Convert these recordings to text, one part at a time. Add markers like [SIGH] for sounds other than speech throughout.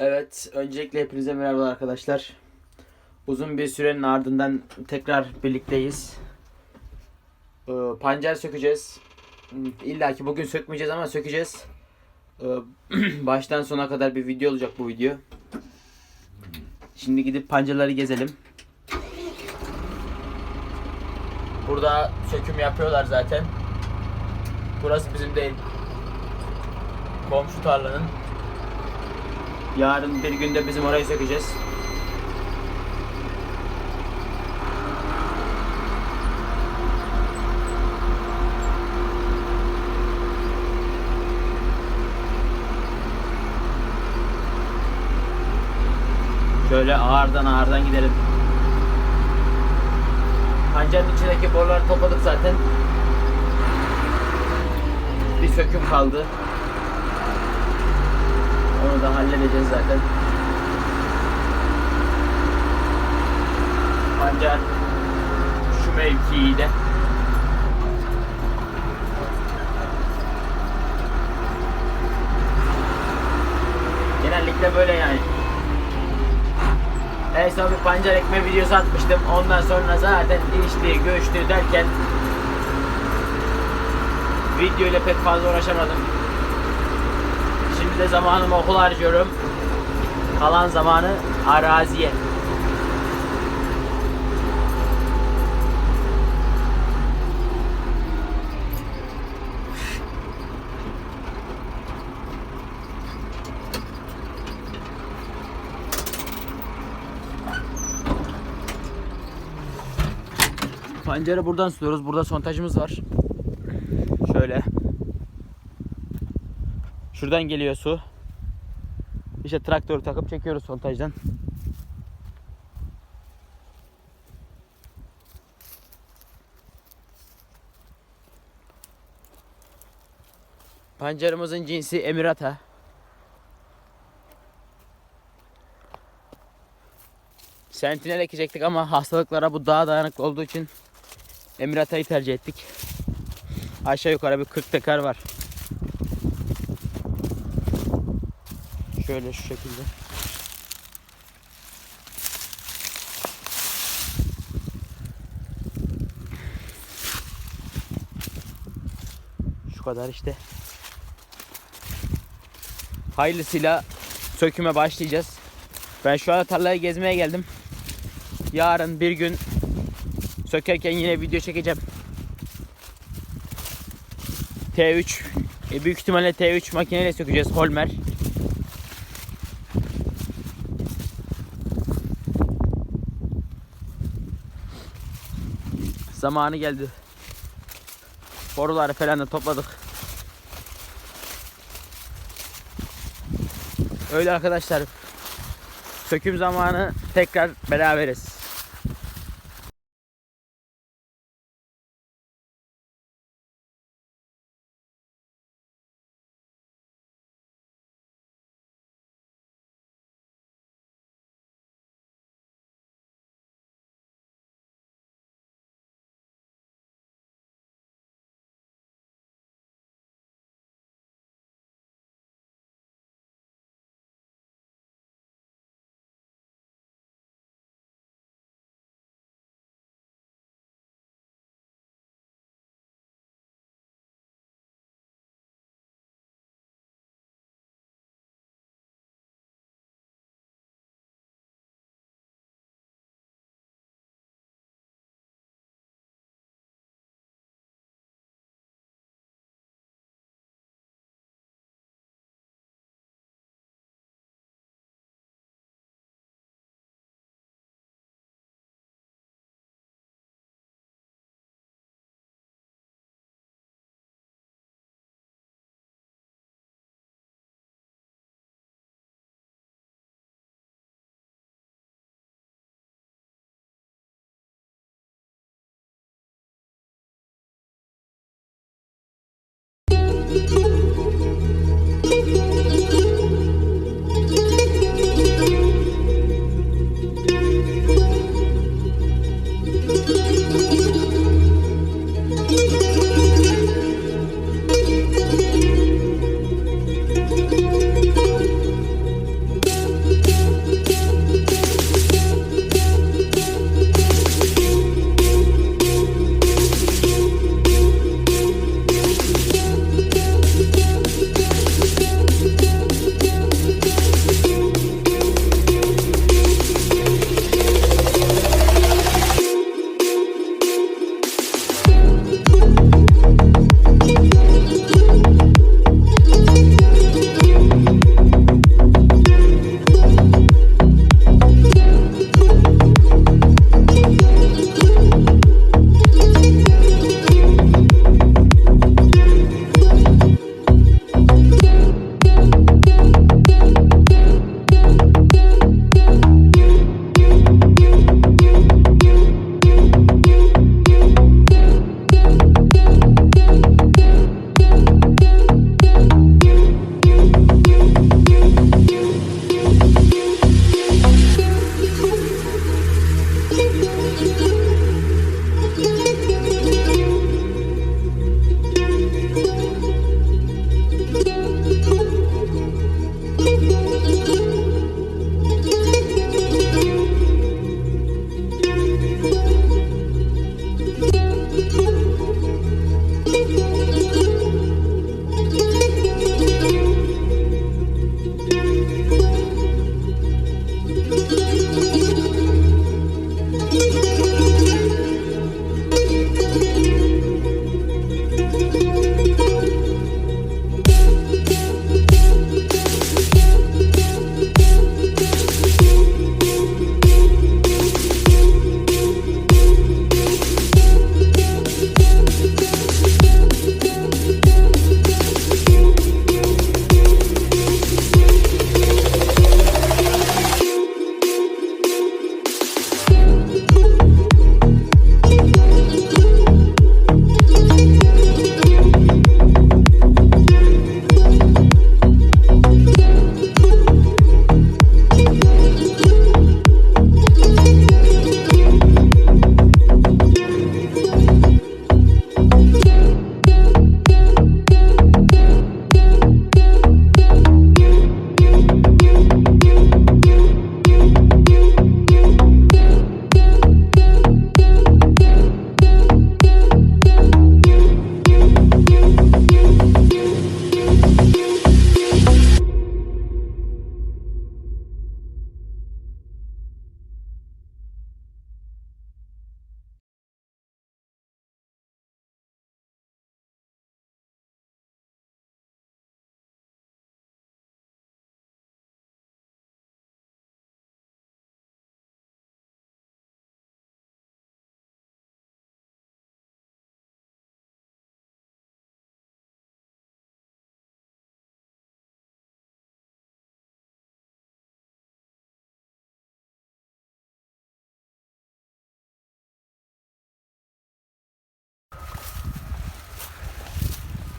Evet, öncelikle hepinize merhaba arkadaşlar. Uzun bir sürenin ardından tekrar birlikteyiz. Ee, pancar sökeceğiz. İlla ki bugün sökmeyeceğiz ama sökeceğiz. Ee, [CLEARS THROAT] baştan sona kadar bir video olacak bu video. Şimdi gidip pancarları gezelim. Burada söküm yapıyorlar zaten. Burası bizim değil. Komşu tarlanın. Yarın bir günde bizim orayı sökeceğiz. Şöyle ağırdan ağırdan gidelim. Pancarın içindeki boruları topladık zaten. Bir söküm kaldı. Onu da halledeceğiz zaten. Pancar şu mevkii de Genellikle böyle yani. En son bir pancar ekme videosu atmıştım. Ondan sonra zaten ilişti, göçtü derken video ile pek fazla uğraşamadım. De zamanımı okul harcıyorum. Kalan zamanı araziye. Pancarı buradan suluyoruz. Burada sontajımız var. Şöyle. Şuradan geliyor su. İşte traktörü takıp çekiyoruz sontajdan. Pancarımızın cinsi Emirata. Sentinel ekecektik ama hastalıklara bu daha dayanıklı olduğu için Emirata'yı tercih ettik. Aşağı yukarı bir 40 tekar var. Şöyle şu şekilde. Şu kadar işte. Hayırlısıyla söküme başlayacağız. Ben şu anda tarlayı gezmeye geldim. Yarın bir gün sökerken yine video çekeceğim. T3 e, büyük ihtimalle T3 makineyle sökeceğiz Holmer. Zamanı geldi. Boruları falan da topladık. Öyle arkadaşlar. Söküm zamanı tekrar beraberiz.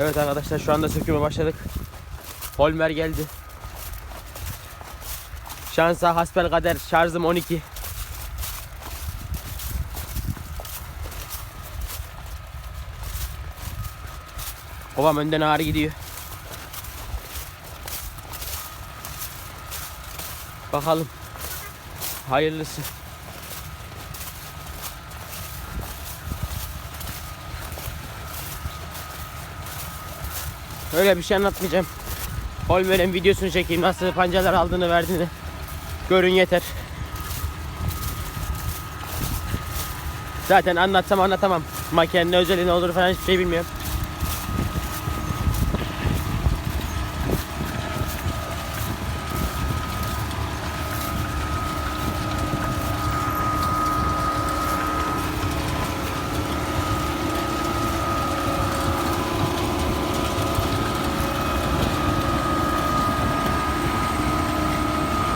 Evet arkadaşlar şu anda söküme başladık. Holmer geldi. Şansa hasbel kader şarjım 12. Babam önden ağrı gidiyor. Bakalım. Hayırlısı. Öyle bir şey anlatmayacağım. Holmer'in videosunu çekeyim. Nasıl pancalar aldığını verdiğini. Görün yeter. Zaten anlatsam anlatamam. Makinenin özelliği ne olur falan hiçbir şey bilmiyorum.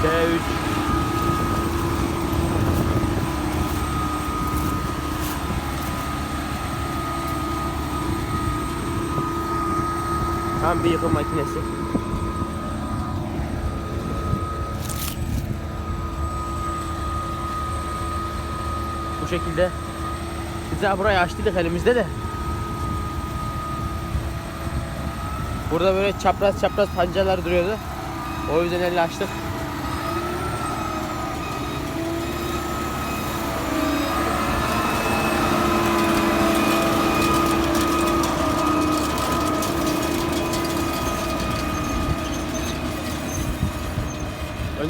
T3 Tam bir yıkım makinesi. Bu şekilde biz daha burayı açtık elimizde de. Burada böyle çapraz çapraz pancalar duruyordu. O yüzden elle açtık.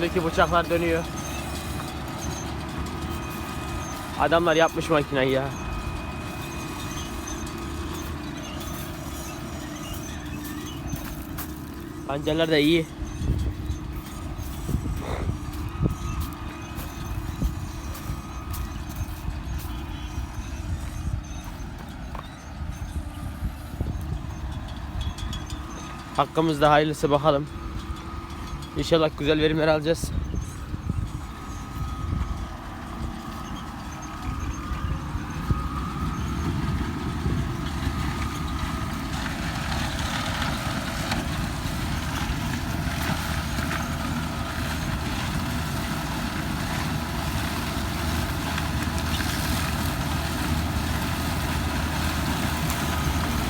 Öndeki bıçaklar dönüyor. Adamlar yapmış makineyi ya. Pancarlar da iyi. Hakkımızda hayırlısı bakalım. İnşallah güzel verimler alacağız.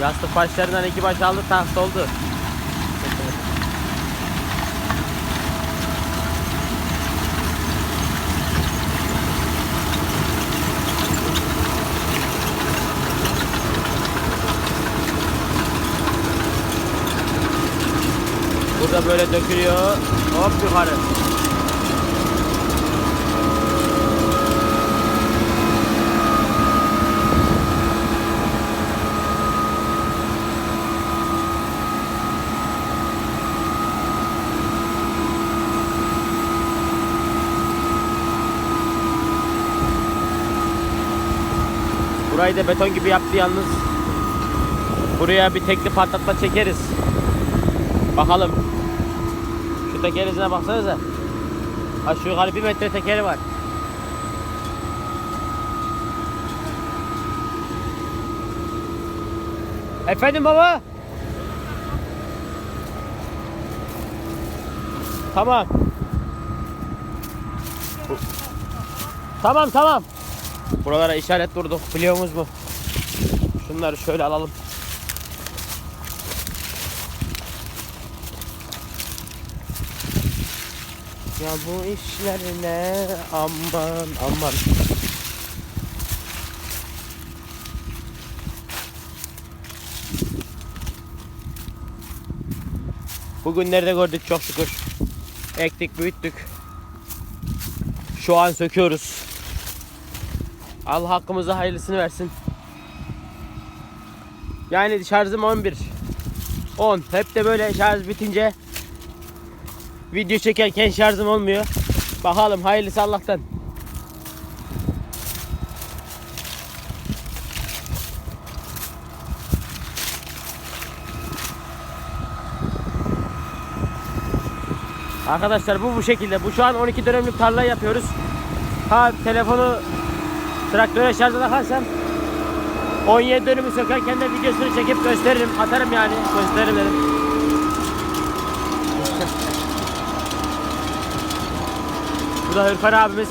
Yastık başlarından iki baş aldı tahta oldu. Burada böyle dökülüyor. Hop yukarı. Burayı da beton gibi yaptı yalnız. Buraya bir tekli patlatma çekeriz. Bakalım. Teker izine baksanıza. Şu yukarı bir metre tekeri var. Efendim baba? Tamam. Tamam tamam. Buralara işaret durduk biliyor musunuz mu? Şunları şöyle alalım. Ya bu işlerine aman aman. Bugünlerde gördük çok şükür. Ektik büyüttük. Şu an söküyoruz. Allah hakkımıza hayırlısını versin. Yani şarjım 11. 10. Hep de böyle şarj bitince video çekerken şarjım olmuyor. Bakalım hayırlısı Allah'tan. Arkadaşlar bu bu şekilde. Bu şu an 12 dönemlik tarla yapıyoruz. Ha telefonu traktöre şarja takarsam 17 dönümü sökerken de videosunu çekip gösteririm. Atarım yani. Gösteririm dedim. Bu da Hırkan abimiz.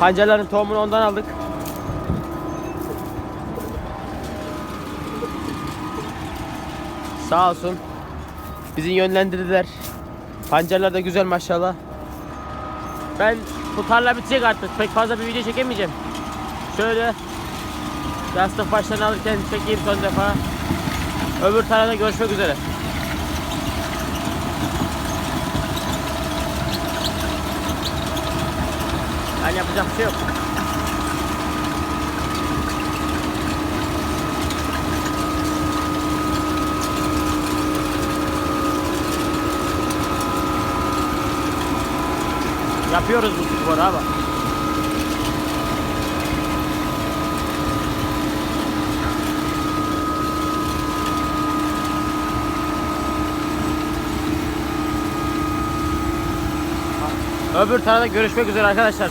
Pancarların tohumunu ondan aldık. Sağ olsun. Bizi yönlendirdiler. Pancarlar da güzel maşallah. Ben bu tarla bitecek artık. Pek fazla bir video çekemeyeceğim. Şöyle yastık başlarını alırken çekeyim son defa. Öbür tarlada görüşmek üzere. Yani yapacak bir şey yok. Yapıyoruz bu sporu ama. Öbür tarafta görüşmek üzere arkadaşlar.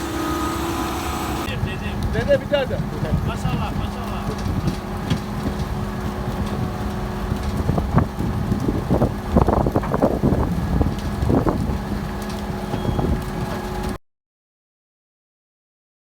Dede bir tane.